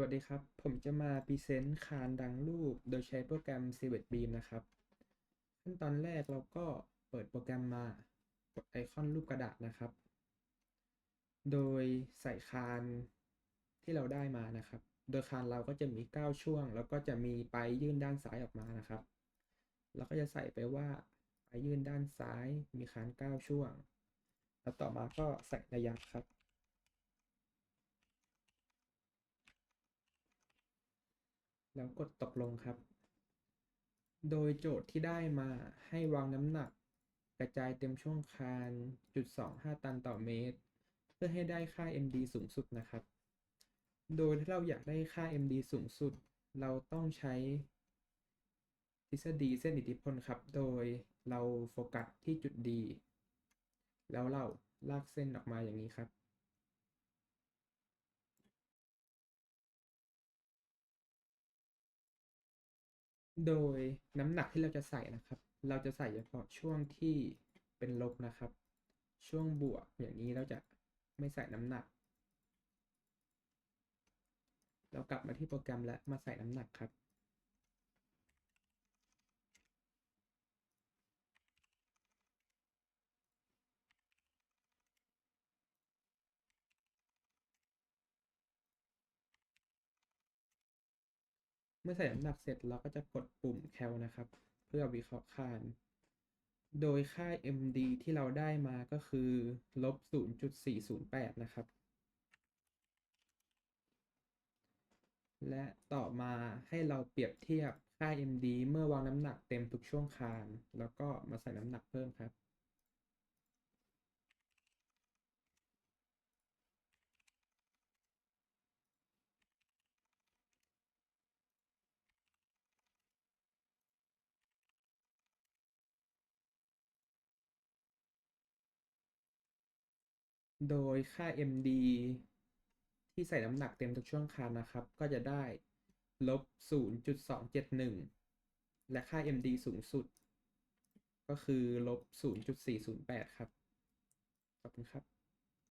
วัสดีครับ ผมจะมาพรีเซนต์คานดังรูป โดยใช้โปรแกรม c v e t Beam นะครับ ขั้นตอนแรกเราก็เปิดโปรแกรมมากดไอคอนรูปกระดาษนะครับ โดยใส่คานที่เราได้มานะครับ โดยคานเราก็จะมี 9 ช่วง แล้วก็จะมีไปยื่นด้านซ้ายออกมานะครับ เราก็จะใส่ไปว่าไปยยื่นด้านซ้ายมีคาน 9 ช่วง แล้วต่อมาก็ใส่ระยะครับ แล้วกดตกลงครับ โดยโจทย์ที่ได้มาให้วางน้ำหนัก กระจายเต็มช่วงคานจุด25 ตันต่อเมตร เพื่อให้ได้ค่า MD สูงสุดนะครับ โดยถ้าเราอยากได้ค่า MD สูงสุด เราต้องใช้ทฤษฎีเส้นอิทธิพลครับ โดยเราโฟกัสที่จุด D แล้วเราลากเส้นออกมาอย่างนี้ครับ โดยน้ำหนักที่เราจะใส่นะครับ เราจะใส่เฉพาะช่วงที่เป็นลบนะครับ ช่วงบวกอย่างนี้เราจะไม่ใส่น้ำหนัก เรากลับมาที่โปรแกรมและมาใส่น้ำหนักครับ เมื่อใส่น้ำหนักเสร็จเราก็จะกดปุ่ม cal นะครับ เพื่อวิเคราะห์คานโดยค่า MD ที่เราได้มาก็คือลบ 0.408 นะครับ และต่อมาให้เราเปรียบเทียบค่า MD เมื่อวางน้ำหนักเต็มทุกช่วงคาน แล้วก็มาใส่น้ำหนักเพิ่มครับ โดยค่า MD ที่ใส่น้ำหนักเต็มทุกช่วงคานนะครับ ก็จะได้ลบ 0.271 และค่า MD สูงสุด ก็คือลบ 0.408 ครับ ขอบคุณครับ